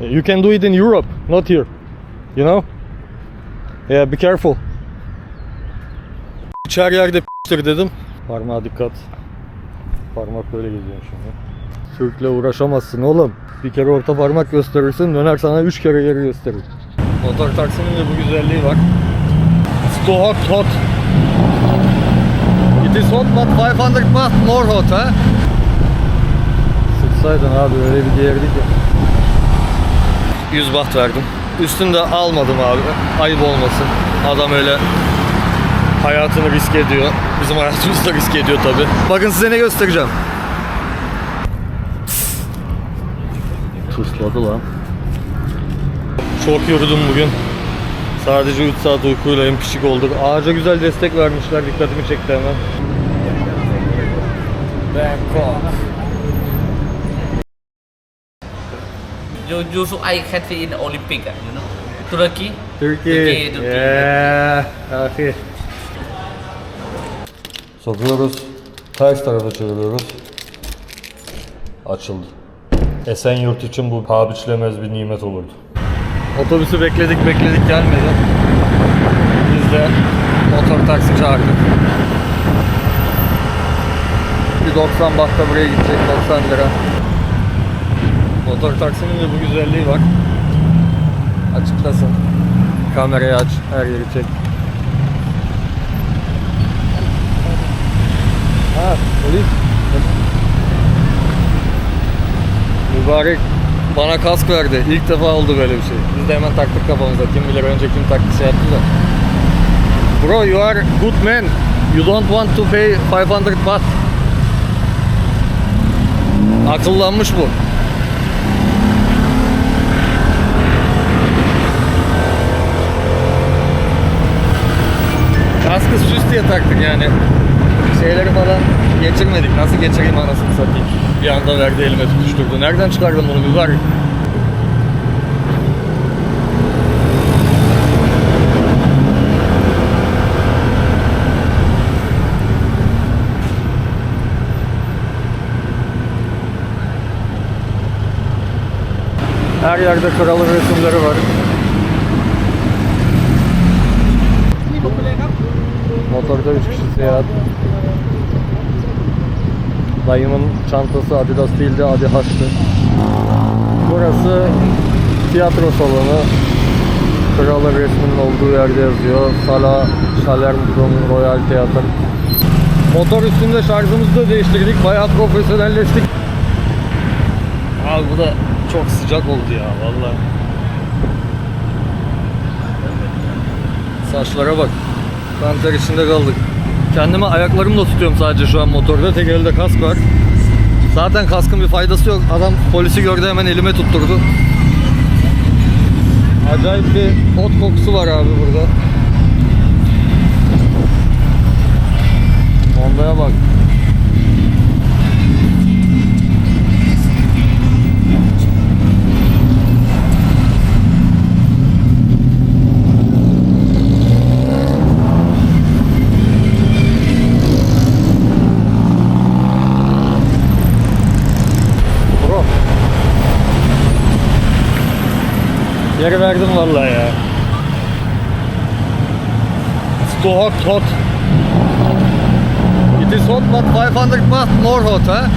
You can do it in Europe, not here. You know? Yeah, be careful. Her yerde p***tir dedim. Parmağa dikkat. Parmak böyle geziyor şimdi. Türk'le uğraşamazsın oğlum. Bir kere orta parmak gösterirsin, döner sana üç kere geri gösterir. Motor taksinin de bu güzelliği var. It's too hot, hot. It is hot but 500 baht more hot ha? Sıksaydın abi öyle bir değerli ki. 100 baht verdim. Üstünde almadım abi. Ayıp olmasın. Adam öyle hayatını risk ediyor. Bizim hayatımızı da risk ediyor tabi. Bakın size ne göstereceğim. Tısladı lan. Çok yoruldum bugün. Sadece 3 saat uykuyla pişik olduk. Ağaca güzel destek vermişler. Dikkatimi çekti hemen. Bangkok. You so I see in Olympic, ah, you know. Turkey. Türkiye. Türkiye, Türkiye. Yeah. Aferin. Sokuyoruz. Ters tarafa çeviriyoruz. Açıldı. Esenyurt için bu paha biçilemez bir nimet olurdu. Otobüsü bekledik bekledik gelmedi. Biz de motor taksi çağırdık. Bir 90 bahta buraya gidecek 90 lira. Motor taksinin de bu güzelliği var. Açıklasın. Kamerayı aç, her yeri çek. Ha, polis. Mübarek bana kask verdi. İlk defa oldu böyle bir şey. Biz de hemen taktık kafamıza. Kim bilir önce kim taktı şey yaptı da. Bro, you are good man. You don't want to pay 500 baht. Akıllanmış bu. Kaskı süs diye taktık yani. Şeyleri falan geçirmedik. Nasıl geçireyim anasını satayım. Bir anda verdi elime tutuşturdu. Nereden çıkardın bunu mübarek? Her yerde kralın resimleri var. Motorda 3 kişi seyahat. Dayımın çantası Adidas değildi, Adidas'tı. Burası tiyatro salonu. Kralın resminin olduğu yerde yazıyor. Sala Salerno Royal Theater. Motor üstünde şarjımızı da değiştirdik. Bayağı profesyonelleştik. Abi bu da çok sıcak oldu ya vallahi. Saçlara bak. Kanter içinde kaldık. Kendimi ayaklarımla tutuyorum sadece şu an motorda. Tek elde kask var. Zaten kaskın bir faydası yok. Adam polisi gördü hemen elime tutturdu. Acayip bir ot kokusu var abi burada. Honda'ya bak. Geri verdim vallahi ya. It's hot, hot. It is hot but 500 baht more hot ha?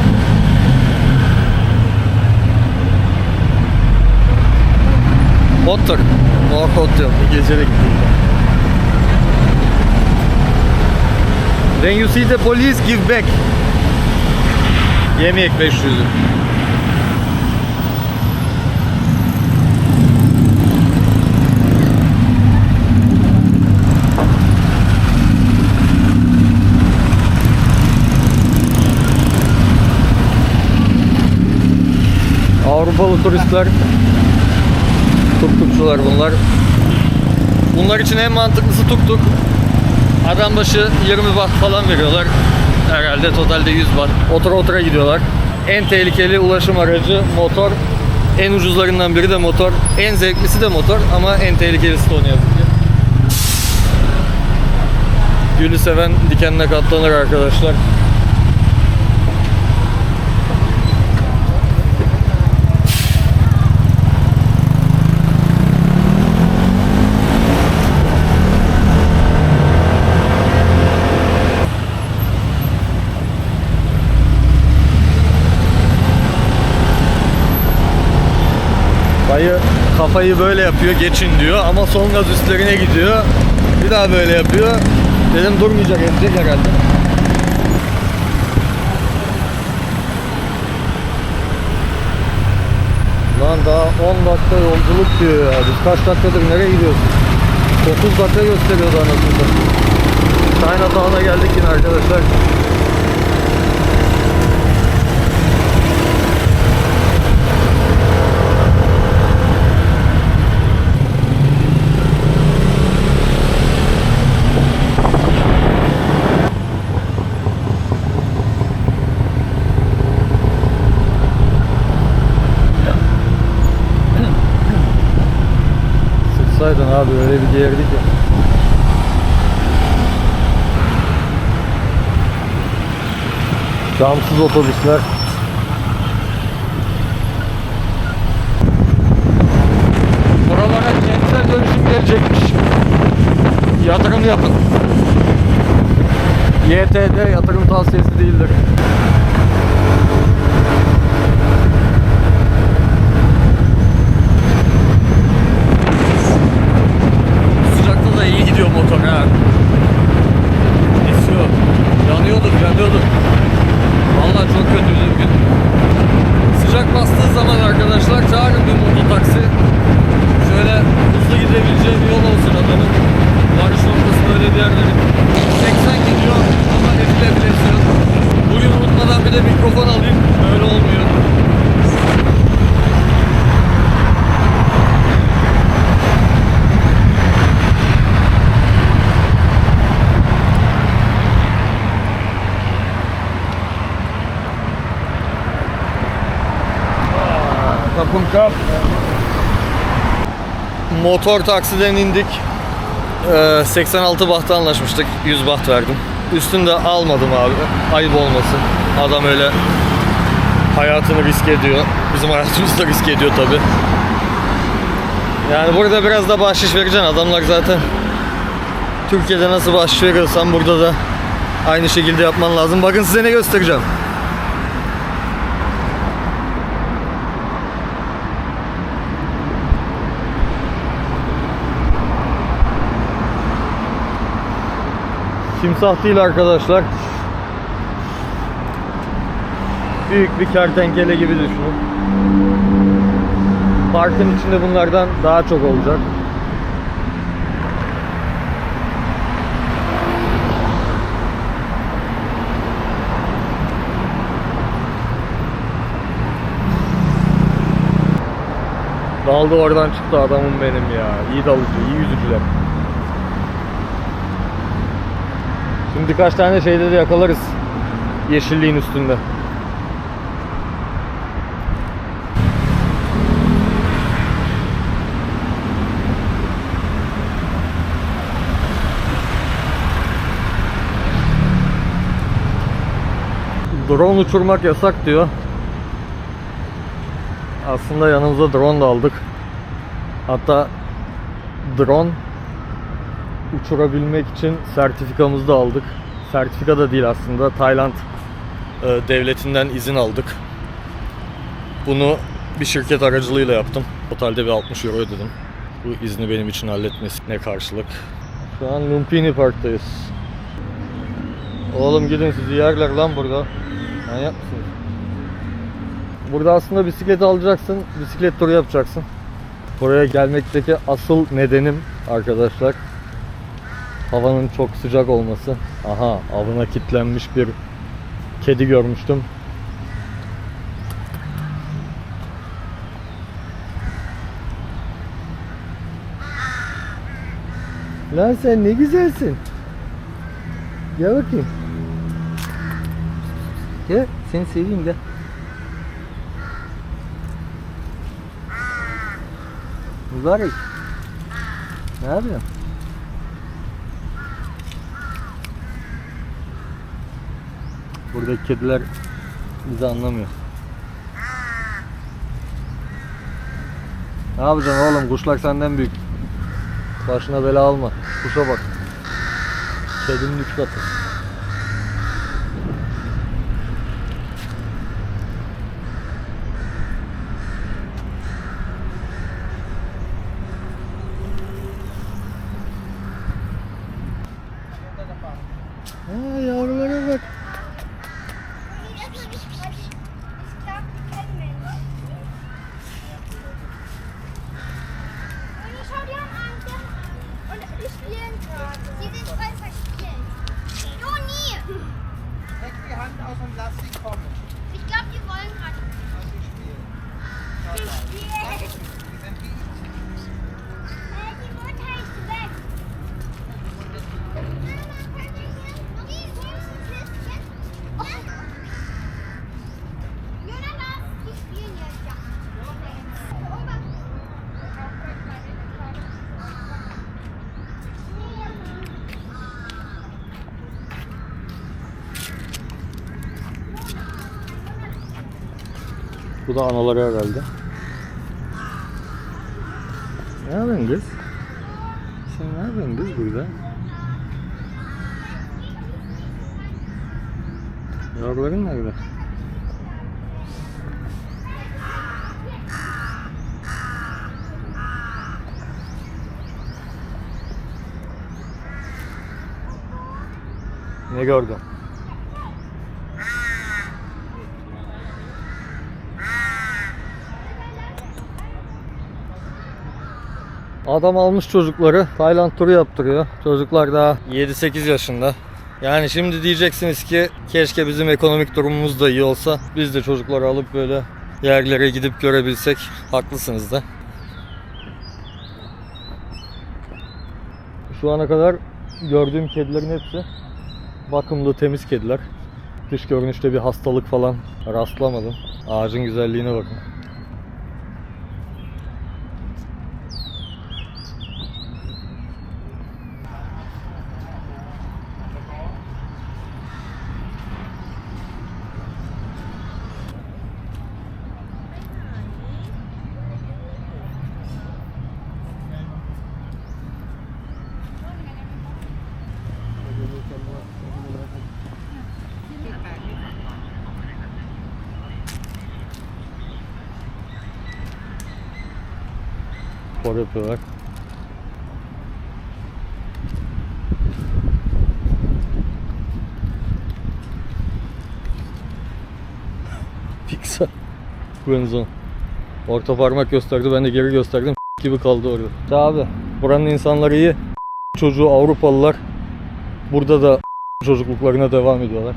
Hotter. More hot diyorum. Bir gecelik değil. When you see the police give back. Yemeyek 500'ü. Avrupalı turistler Tuktukçular bunlar. Bunlar için en mantıklısı tuktuk. Adam başı 20 baht falan veriyorlar. Herhalde totalde 100 baht. Otura otura gidiyorlar. En tehlikeli ulaşım aracı motor. En ucuzlarından biri de motor. En zevklisi de motor ama en tehlikelisi de onu yazık ki. Gülü seven dikenine katlanır arkadaşlar kafayı böyle yapıyor geçin diyor ama son gaz üstlerine gidiyor. Bir daha böyle yapıyor. Dedim durmayacak edecek herhalde. Lan daha 10 dakika yolculuk diyor ya. Biz kaç dakikadır nereye gidiyoruz? 9 dakika gösteriyordu anasını. Chinatown'a geldik yine arkadaşlar. Sıksaydın abi öyle bir değerdi ki. Camsız otobüsler. Buralara kentsel dönüşüm gelecekmiş. Yatırım yapın. YTD yatırım tavsiyesi değildir. Gidiyor motor ha. Esiyor. Yanıyorduk, yanıyorduk. Vallahi çok kötüydü bugün. Sıcak bastığı zaman arkadaşlar çağırın bir mototaksi. Şöyle hızlı gidebileceği bir yol olsun adamın. Varış noktası böyle bir yerlerin. 80 gidiyor ama esiyor. Bugün unutmadan bir de mikrofon alayım. Öyle olmuyor. Kapım kap. Motor taksiden indik. Ee, 86 bahta anlaşmıştık. 100 baht verdim. Üstünde almadım abi. Ayıp olmasın. Adam öyle hayatını risk ediyor. Bizim hayatımızı da risk ediyor tabi. Yani burada biraz da bahşiş vereceksin. Adamlar zaten Türkiye'de nasıl bahşiş veriyorsan burada da aynı şekilde yapman lazım. Bakın size ne göstereceğim. Timsah değil arkadaşlar. Büyük bir kertenkele gibi düşünün. Parkın içinde bunlardan daha çok olacak. Daldı oradan çıktı adamım benim ya. İyi dalıcı, iyi yüzücüler. Şimdi birkaç tane şeyde de yakalarız. Yeşilliğin üstünde. Drone uçurmak yasak diyor. Aslında yanımıza drone da aldık. Hatta drone uçurabilmek için sertifikamızı da aldık. Sertifika da değil aslında. Tayland e, devletinden izin aldık. Bunu bir şirket aracılığıyla yaptım. Totalde bir 60 euro ödedim. Bu izni benim için halletmesine karşılık. Şu an Lumpini Park'tayız. Oğlum gidin sizi yerler lan burada. Manyak mısınız? Burada aslında bisiklet alacaksın, bisiklet turu yapacaksın. Buraya gelmekteki asıl nedenim arkadaşlar havanın çok sıcak olması. Aha avına kilitlenmiş bir kedi görmüştüm. Lan sen ne güzelsin. Gel bakayım. Gel seni seveyim gel. Mübarek. Ne yapıyorsun? Buradaki kediler bizi anlamıyor. Ne yapacaksın oğlum? Kuşlar senden büyük. Başına bela alma. Kuşa bak. Kedinin üç katı. Bu da anaları herhalde. Ne yapıyorsun kız? Sen ne yapıyorsun kız burada? Yavruların nerede? Ne gördün? Adam almış çocukları Tayland turu yaptırıyor. Çocuklar daha 7-8 yaşında. Yani şimdi diyeceksiniz ki keşke bizim ekonomik durumumuz da iyi olsa biz de çocukları alıp böyle yerlere gidip görebilsek. Haklısınız da. Şu ana kadar gördüğüm kedilerin hepsi bakımlı, temiz kediler. Dış görünüşte bir hastalık falan rastlamadım. Ağacın güzelliğine bakın. Spor yapıyorlar. Pizza. Quenzon. Orta parmak gösterdi ben de geri gösterdim gibi kaldı orada. Ya abi buranın insanları iyi. Çocuğu Avrupalılar burada da çocukluklarına devam ediyorlar.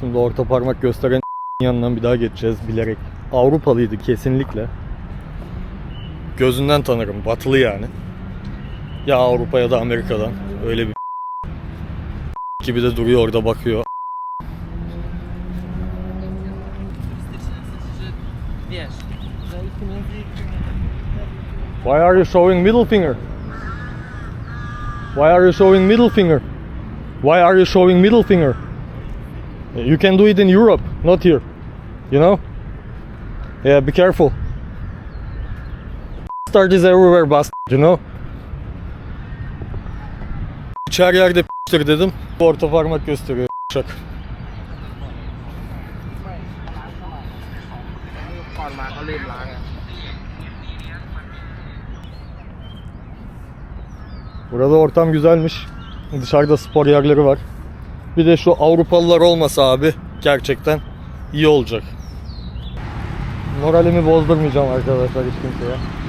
Şimdi orta parmak gösteren yanından bir daha geçeceğiz bilerek. Avrupalıydı kesinlikle. Gözünden tanırım. Batılı yani. Ya Avrupa ya da Amerika'dan. Öyle bir gibi de duruyor orada bakıyor. Why are you showing middle finger? Why are you showing middle finger? Why are you showing middle finger? You can do it in Europe, not here. You know? Yeah, be careful. Start is everywhere, bastard, you know? Her yerde p***tir dedim. Orta parmak gösteriyor şak. Burada ortam güzelmiş. Dışarıda spor yerleri var. Bir de şu Avrupalılar olmasa abi gerçekten iyi olacak. Moralimi bozdurmayacağım arkadaşlar hiç kimseye.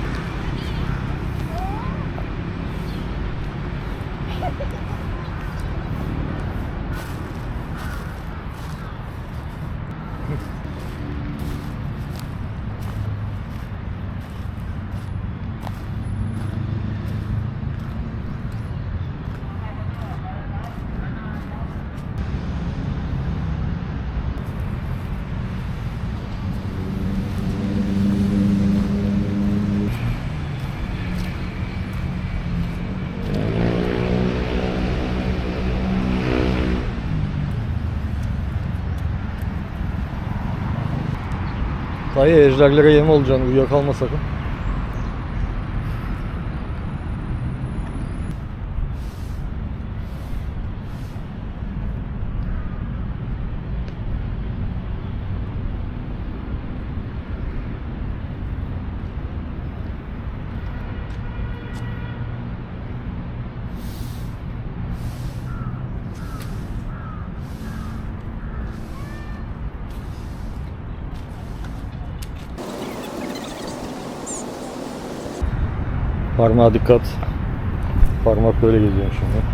Dayı ejderlere yem olacaksın uyuyakalma sakın. Parmağa dikkat. Parmak böyle geziyor şimdi.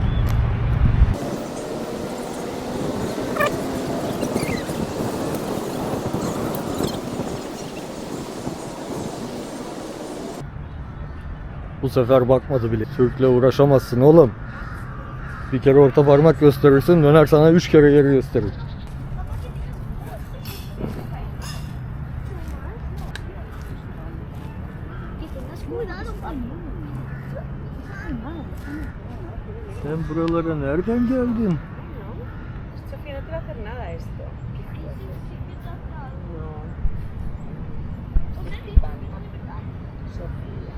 Bu sefer bakmadı bile. Türk'le uğraşamazsın oğlum. Bir kere orta parmak gösterirsin döner sana üç kere geri gösterir. Sen buralara nereden geldin? Sofía, no te va a hacer nada esto. No. Sofía.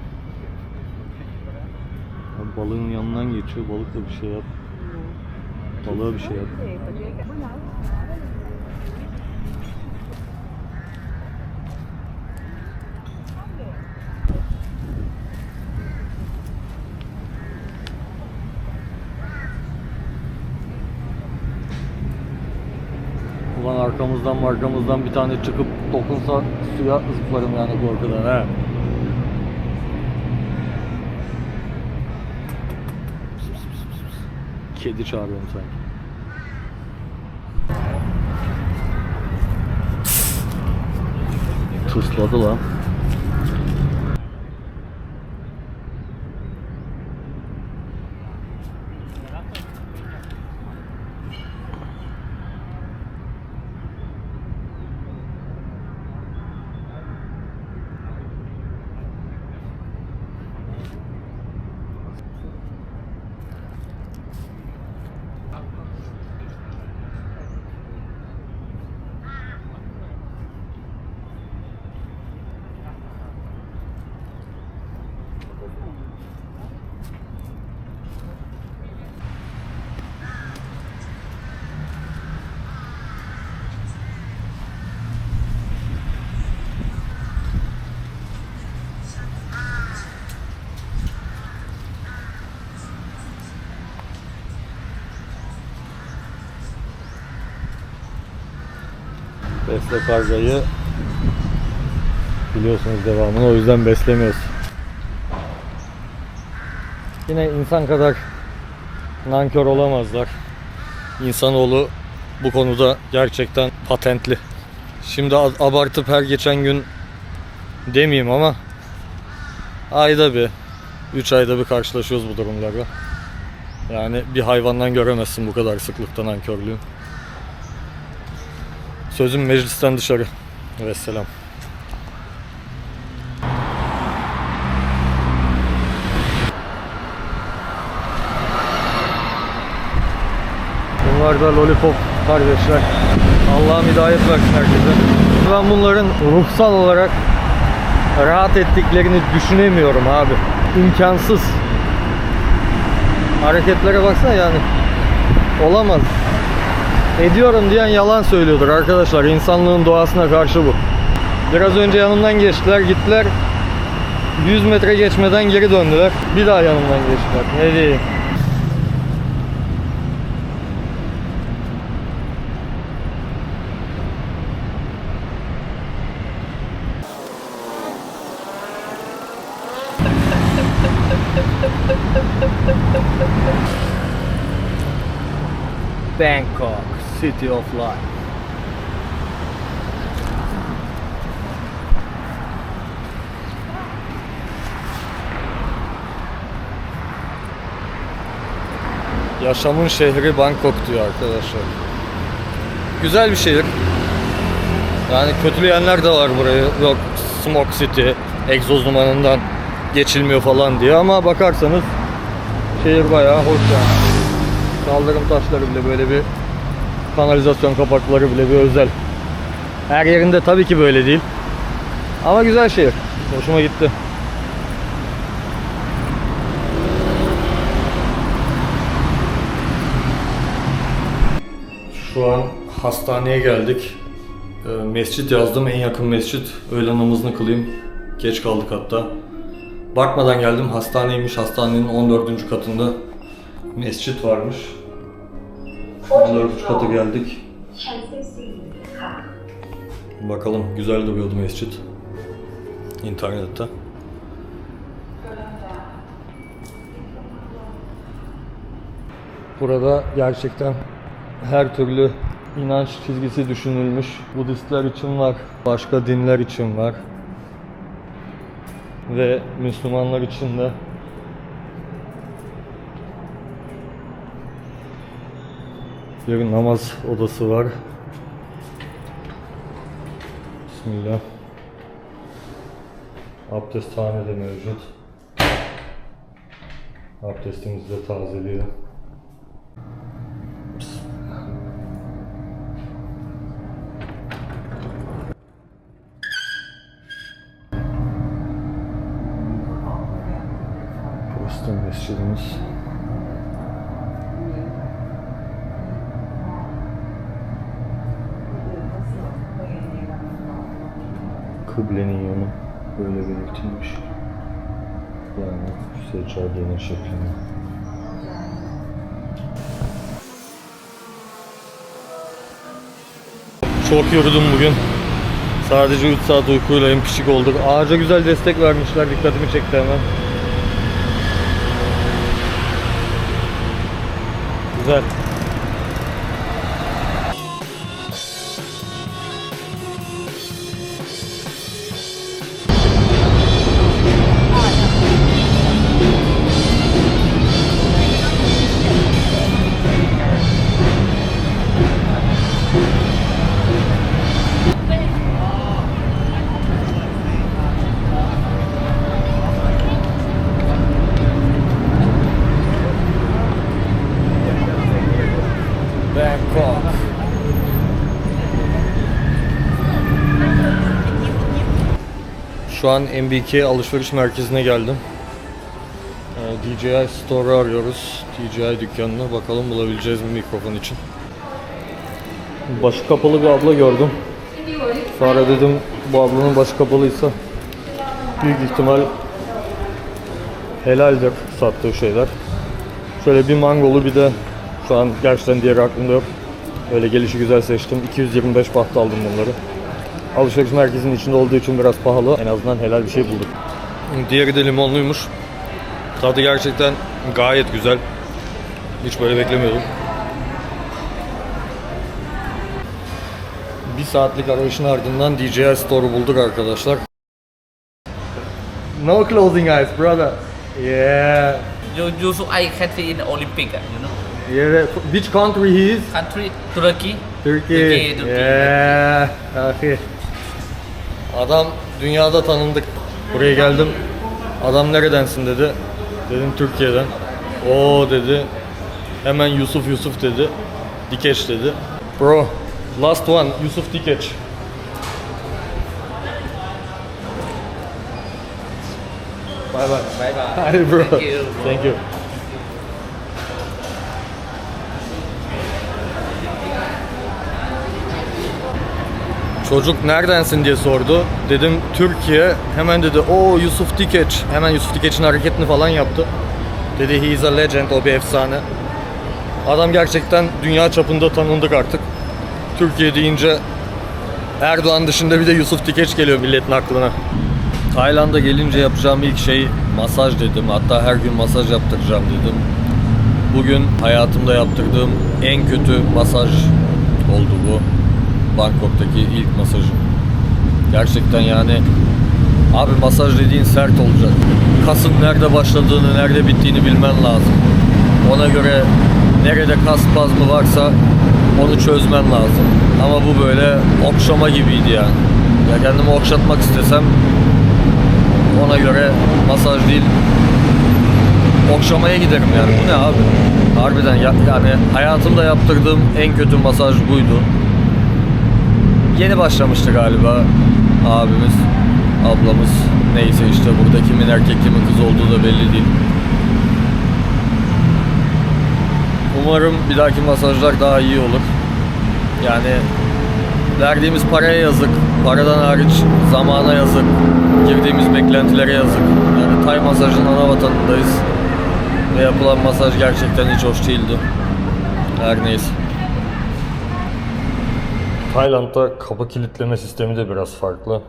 Abi balığın yanından geçiyor. Balık da bir şey yap. Balığa bir şey yap. Arkamızdan markamızdan bir tane çıkıp dokunsa suya zıplarım yani korkudan he. Kedi çağırıyorum sanki. Tısladı lan. Besle kargayı biliyorsunuz devamını o yüzden beslemiyoruz. Yine insan kadar nankör olamazlar. İnsanoğlu bu konuda gerçekten patentli. Şimdi abartıp her geçen gün demeyeyim ama ayda bir, 3 ayda bir karşılaşıyoruz bu durumlarla. Yani bir hayvandan göremezsin bu kadar sıklıkta nankörlüğü. Sözüm meclisten dışarı. Vesselam. Bunlar da lollipop kardeşler. Allah'ım hidayet versin herkese. Ben bunların ruhsal olarak rahat ettiklerini düşünemiyorum abi. İmkansız. Hareketlere baksana yani. Olamaz. Ediyorum diyen yalan söylüyordur arkadaşlar. İnsanlığın doğasına karşı bu. Biraz önce yanımdan geçtiler, gittiler. 100 metre geçmeden geri döndüler. Bir daha yanımdan geçtiler. Ne diyeyim? Bangkok, City of Life. Yaşamın şehri Bangkok diyor arkadaşlar. Güzel bir şehir. Yani kötüleyenler de var burayı. Yok Smoke City, egzoz dumanından geçilmiyor falan diye ama bakarsanız şehir bayağı hoş yani. Kaldırım taşları bile böyle bir kanalizasyon kapakları bile bir özel. Her yerinde tabii ki böyle değil. Ama güzel şehir. Hoşuma gitti. Şu an hastaneye geldik. Ee, Mescit yazdım. En yakın mescit. Öğle namazını kılayım. Geç kaldık hatta. Bakmadan geldim. Hastaneymiş. Hastanenin 14. katında mescit varmış. 14. katı geldik. Bakalım güzel duruyordu mescit. İnternette. Burada gerçekten her türlü inanç çizgisi düşünülmüş. Budistler için var, başka dinler için var. Ve Müslümanlar için de Bir namaz odası var. Bismillah. Abdesthane de mevcut. Abdestimizi de tazeliyor. Boston mescidimiz. Kıblenin yönü böyle belirtilmiş. Yani seccadenin şeklinde. Çok yoruldum bugün. Sadece 3 saat uykuyla pişik olduk. Ağaca güzel destek vermişler. Dikkatimi çekti hemen. Güzel. Şu an MBK alışveriş merkezine geldim. Ee, DJI Store'u arıyoruz. DJI dükkanını. Bakalım bulabileceğiz mi mikrofon için. Başı kapalı bir abla gördüm. Sonra dedim bu ablanın başı kapalıysa büyük ihtimal helaldir sattığı şeyler. Şöyle bir mangolu bir de şu an gerçekten diğeri aklımda yok. Öyle gelişi güzel seçtim. 225 baht aldım bunları. Alışveriş merkezinin içinde olduğu için biraz pahalı. En azından helal bir şey bulduk. Diğeri de limonluymuş. Tadı gerçekten gayet güzel. Hiç böyle beklemiyordum. Bir saatlik arayışın ardından DJI Store'u bulduk arkadaşlar. No closing eyes, brother. Yeah. You Yusuf I country in Olympic, you know. Yeah. Which country he is? Country Turkey. Türkiye. Türkiye, Türkiye. Yeah. Okay. Adam dünyada tanındık. Buraya geldim. Adam neredensin dedi. Dedim Türkiye'den. O dedi. Hemen Yusuf Yusuf dedi. Dikeç dedi. Bro, last one Yusuf Dikeç. Bye bye. Bye bye. Hi bro. Thank you. Thank you. Çocuk neredensin diye sordu. Dedim Türkiye. Hemen dedi o Yusuf Dikeç. Hemen Yusuf Dikeç'in hareketini falan yaptı. Dedi he is a legend o bir efsane. Adam gerçekten dünya çapında tanındık artık. Türkiye deyince Erdoğan dışında bir de Yusuf Dikeç geliyor milletin aklına. Tayland'a gelince yapacağım ilk şey masaj dedim. Hatta her gün masaj yaptıracağım dedim. Bugün hayatımda yaptırdığım en kötü masaj oldu bu. Bangkok'taki ilk masajım. Gerçekten yani abi masaj dediğin sert olacak. Kasın nerede başladığını, nerede bittiğini bilmen lazım. Ona göre nerede kas spazmı varsa onu çözmen lazım. Ama bu böyle okşama gibiydi yani. Ya kendimi okşatmak istesem ona göre masaj değil okşamaya giderim yani. Bu ne abi? Harbiden ya- yani hayatımda yaptırdığım en kötü masaj buydu. Yeni başlamıştı galiba abimiz, ablamız. Neyse işte burada kimin erkek kimin kız olduğu da belli değil. Umarım bir dahaki masajlar daha iyi olur. Yani verdiğimiz paraya yazık, paradan hariç zamana yazık, girdiğimiz beklentilere yazık. Yani Tay masajın ana vatanındayız ve yapılan masaj gerçekten hiç hoş değildi. Her neyse. Tayland'da kapı kilitleme sistemi de biraz farklı.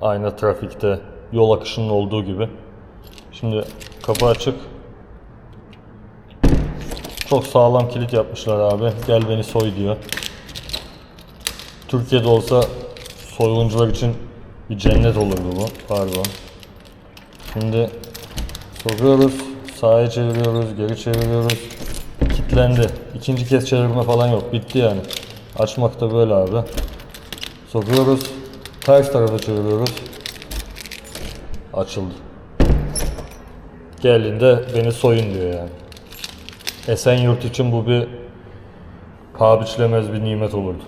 Aynı trafikte yol akışının olduğu gibi. Şimdi kapı açık. Çok sağlam kilit yapmışlar abi. Gel beni soy diyor. Türkiye'de olsa soyguncular için bir cennet olurdu bu. Pardon. Şimdi sokuyoruz. Sağa çeviriyoruz. Geri çeviriyoruz. Kilitlendi. İkinci kez çevirme falan yok. Bitti yani. Açmak da böyle abi. Sokuyoruz. Ters tarafa çeviriyoruz. Açıldı. Geldiğinde beni soyun diyor yani. Esenyurt için bu bir paha biçilemez bir nimet olurdu.